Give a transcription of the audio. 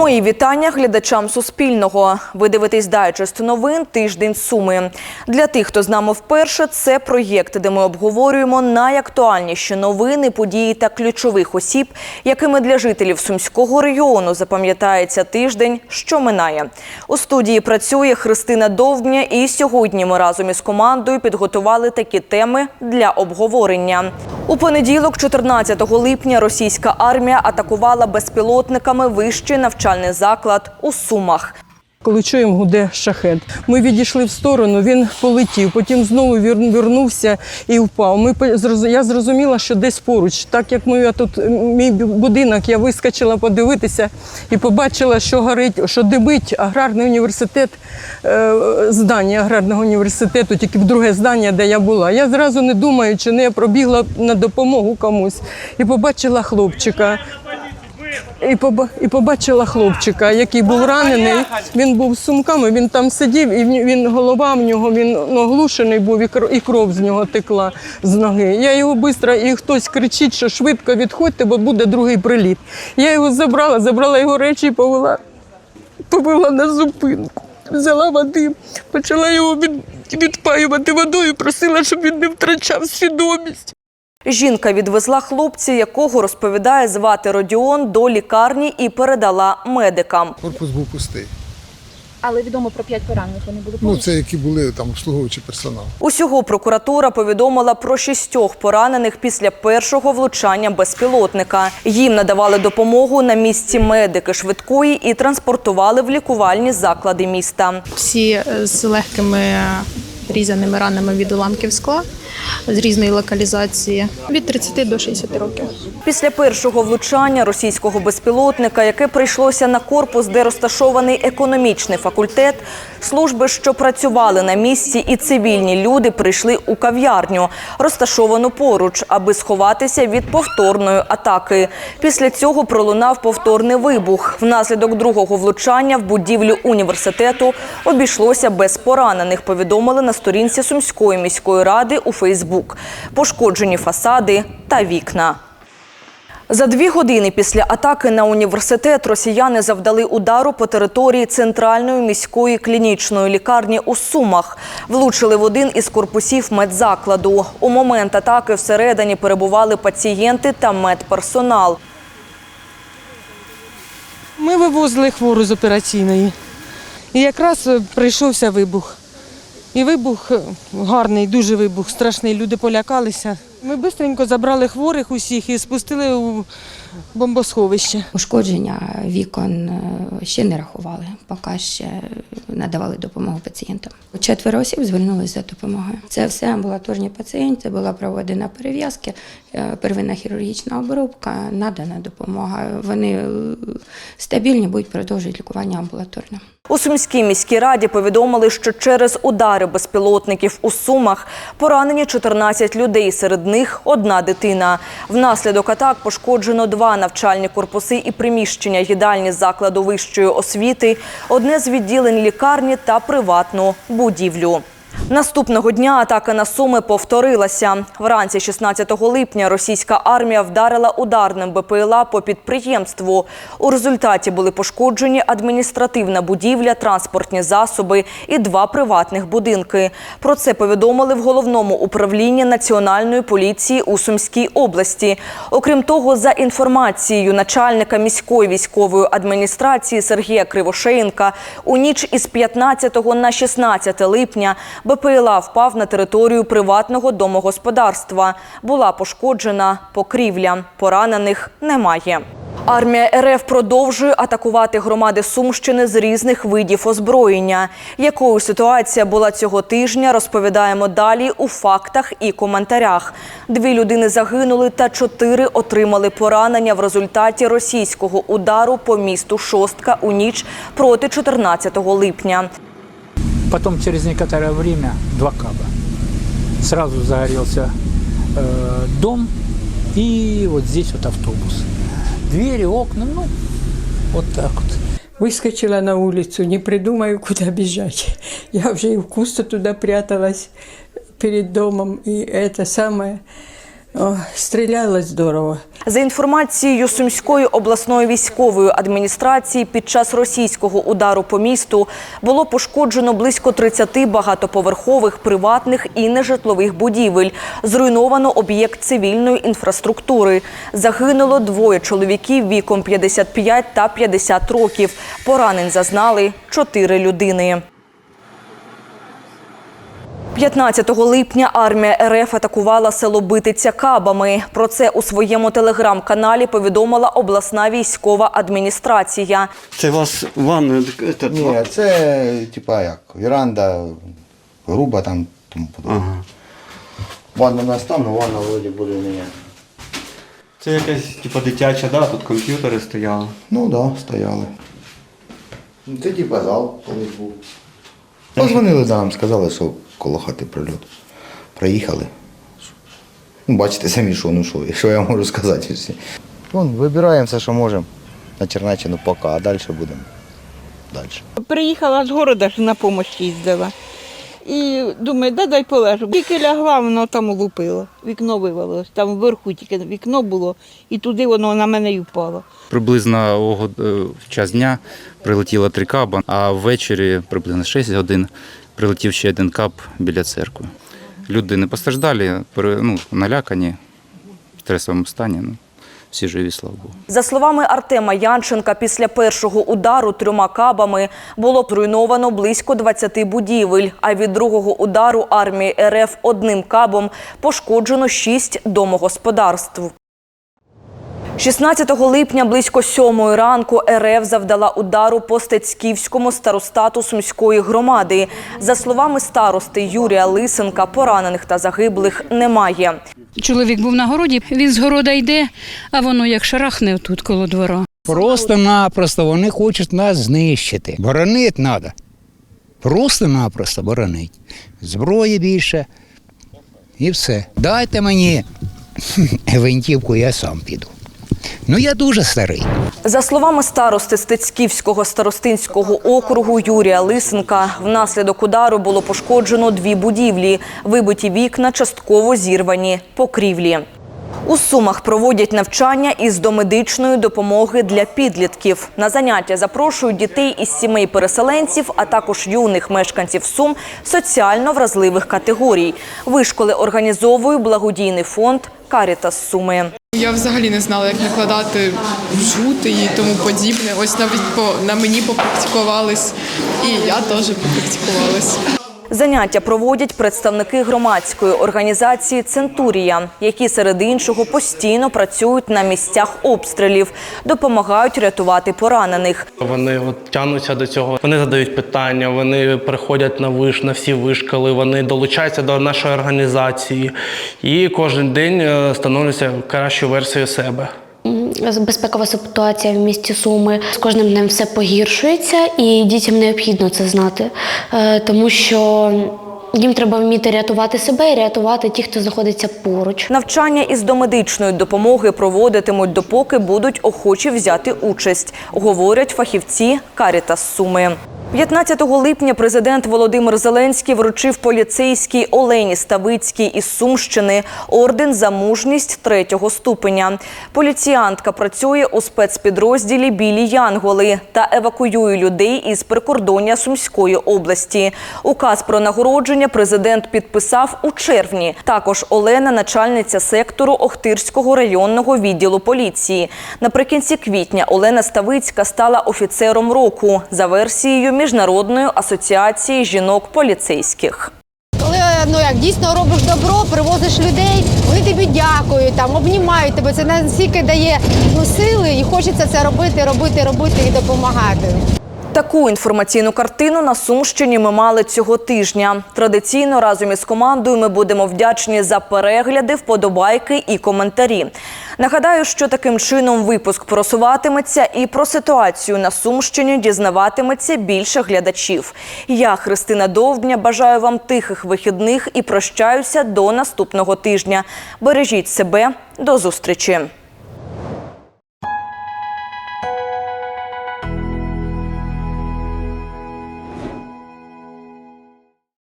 Мої вітання глядачам Суспільного. Ви дивитесь дайджест новин Тиждень Суми. Для тих, хто з нами вперше, це проєкт, де ми обговорюємо найактуальніші новини, події та ключових осіб, якими для жителів сумського регіону запам'ятається тиждень, що минає. У студії працює Христина Довбня, і сьогодні ми разом із командою підготували такі теми для обговорення. У понеділок, 14 липня, російська армія атакувала безпілотниками вищий навчальний заклад у Сумах. Коли чуємо, гуде шахет. Ми відійшли в сторону, він полетів, потім знову вернувся і впав. Ми я зрозуміла, що десь поруч. Так як ми я тут мій будинок, я вискочила подивитися і побачила, що горить, що димить аграрний університет, е, здання аграрного університету, тільки в друге здання, де я була. Я зразу не думаючи, не пробігла на допомогу комусь і побачила хлопчика. І, і побачила хлопчика, який був ранений. Він був з сумками, він там сидів, і він, голова в нього, він оглушений був, і кров з нього текла з ноги. Я його швидко, і хтось кричить, що швидко відходьте, бо буде другий приліт. Я його забрала, забрала його речі і повела, повела на зупинку. Взяла води, почала його від, відпаювати водою, просила, щоб він не втрачав свідомість. Жінка відвезла хлопця, якого розповідає звати Родіон, до лікарні і передала медикам. Корпус був пустий. Але відомо про п'ять поранених. Вони були Ну, поруч. це які були там обслуговуючий персонал. Усього прокуратура повідомила про шістьох поранених після першого влучання безпілотника. Їм надавали допомогу на місці медики швидкої і транспортували в лікувальні заклади міста. Всі е, з легкими е, різаними ранами від уламків скла з різної локалізації від 30 до 60 років. Після першого влучання російського безпілотника, яке прийшлося на корпус, де розташований економічний факультет, служби, що працювали на місці, і цивільні люди прийшли у кав'ярню, розташовану поруч, аби сховатися від повторної атаки. Після цього пролунав повторний вибух. Внаслідок другого влучання в будівлю університету обійшлося без поранених. Повідомили на сторінці Сумської міської ради у Фейсбук. Пошкоджені фасади та вікна. За дві години після атаки на університет росіяни завдали удару по території центральної міської клінічної лікарні у Сумах. Влучили в один із корпусів медзакладу. У момент атаки всередині перебували пацієнти та медперсонал. Ми вивозили хвору з операційної. І якраз прийшовся вибух. І вибух е, гарний, дуже вибух, страшний. Люди полякалися. Ми швидко забрали хворих усіх і спустили у бомбосховище. Ушкодження вікон е, ще не рахували, поки ще надавали допомогу пацієнтам. Четверо осіб звернулися за допомогою. Це все амбулаторні пацієнти, була проведена перев'язки, е, первинна хірургічна обробка, надана допомога. Вони е, стабільні, будуть продовжувати лікування амбулаторно. У Сумській міській раді повідомили, що через удари безпілотників у Сумах поранені 14 людей, серед них одна дитина. Внаслідок атак пошкоджено два навчальні корпуси і приміщення їдальні закладу вищої освіти, одне з відділень лікарні та приватну будівлю. Наступного дня атака на Суми повторилася. Вранці 16 липня російська армія вдарила ударним БПЛА по підприємству. У результаті були пошкоджені адміністративна будівля, транспортні засоби і два приватних будинки. Про це повідомили в головному управлінні Національної поліції у Сумській області. Окрім того, за інформацією начальника міської військової адміністрації Сергія Кривошеєнка, у ніч із 15 на 16 липня БПЛА впав на територію приватного домогосподарства. Була пошкоджена покрівля. Поранених немає. Армія РФ продовжує атакувати громади Сумщини з різних видів озброєння. Якою ситуація була цього тижня, розповідаємо далі у фактах і коментарях. Дві людини загинули та чотири отримали поранення в результаті російського удару по місту Шостка у ніч проти 14 липня. Потом через некоторое время два каба. Сразу загорелся э, дом и вот здесь вот автобус. Двери, окна, ну, вот так вот. Выскочила на улицу, не придумаю, куда бежать. Я уже и в кусты туда пряталась перед домом, и это самое. Стріляли здорово. За інформацією Сумської обласної військової адміністрації, під час російського удару по місту було пошкоджено близько 30 багатоповерхових приватних і нежитлових будівель. Зруйновано об'єкт цивільної інфраструктури. Загинуло двоє чоловіків віком 55 та 50 років. Поранень зазнали чотири людини. 15 липня армія РФ атакувала село Битиця кабами. Про це у своєму телеграм-каналі повідомила обласна військова адміністрація. Це у вас ванна, Ні, це типа як, віранда, груба там тому подобне. Ага. Ванна у нас там, але ванна вроді буде не. це якась типа дитяча, да? тут комп'ютери стояли. Ну так, да, стояли. Ну, Це типа зал колись був. Позвонили нам, сказали, що коло хати прильот. Приїхали. Ну, бачите самі, що, ну що, що я можу сказати. Вон, вибираємо все, що можемо. На Чернеччину поки, а далі будемо. Далі. Приїхала з города на допомогу їздила. І думаю, да дай полежу. Тільки лягла, воно там лупило. Вікно вивалилось. Там вверху тільки вікно було, і туди воно на мене й впало. Приблизно е, в час дня прилетіло три каба, а ввечері приблизно 6 годин прилетів ще один кап біля церкви. Люди не постраждали, ну, налякані в стресовому стані. Ну, всі живі, слава Богу. За словами Артема Янченка, після першого удару трьома кабами було зруйновано близько 20 будівель, а від другого удару армії РФ одним кабом пошкоджено 6 домогосподарств. 16 липня близько сьомої ранку РФ завдала удару по Стецьківському старостату Сумської громади. За словами старости Юрія Лисенка, поранених та загиблих немає. Чоловік був на городі, він з города йде, а воно як шарахне тут коло двора. Просто-напросто вони хочуть нас знищити. Боронити треба. Просто-напросто боронити. Зброї більше. І все. Дайте мені гвинтівку, я сам піду. Ну я дуже старий. За словами старости Стецьківського старостинського округу Юрія Лисенка, внаслідок удару було пошкоджено дві будівлі, вибиті вікна, частково зірвані покрівлі. У Сумах проводять навчання із домедичної допомоги для підлітків. На заняття запрошують дітей із сімей переселенців, а також юних мешканців Сум соціально вразливих категорій. Вишколи організовує благодійний фонд Карітас Суми. Я взагалі не знала, як накладати жути і тому подібне. Ось навіть по на мені попрактикувались, і я теж попрактикувалась. Заняття проводять представники громадської організації Центурія, які серед іншого постійно працюють на місцях обстрілів, допомагають рятувати поранених. Вони от тягнуться до цього. Вони задають питання, вони приходять на виш, на всі вишколи, вони долучаються до нашої організації і кожен день е, становляться кращою версією себе. Безпекова ситуація в місті Суми з кожним днем все погіршується, і дітям необхідно це знати, Е, тому що їм треба вміти рятувати себе і рятувати тих, хто знаходиться поруч. Навчання із домедичної допомоги проводитимуть допоки будуть охочі взяти участь, говорять фахівці Карітас Суми. 15 липня президент Володимир Зеленський вручив поліцейській Олені Ставицькій із Сумщини орден за мужність третього ступеня. Поліціянтка працює у спецпідрозділі Білі Янголи та евакуює людей із прикордоння Сумської області. Указ про нагородження президент підписав у червні. Також Олена, начальниця сектору Охтирського районного відділу поліції. Наприкінці квітня Олена Ставицька стала офіцером року за версією Міжнародної асоціації жінок поліцейських. Коли ну як дійсно робиш добро, привозиш людей, вони тобі дякують, там обнімають тебе. Це настільки дає ну, сили, і хочеться це робити, робити, робити і допомагати. Таку інформаційну картину на Сумщині ми мали цього тижня. Традиційно разом із командою ми будемо вдячні за перегляди, вподобайки і коментарі. Нагадаю, що таким чином випуск просуватиметься і про ситуацію на Сумщині дізнаватиметься більше глядачів. Я, Христина Довбня, бажаю вам тихих вихідних і прощаюся до наступного тижня. Бережіть себе, до зустрічі.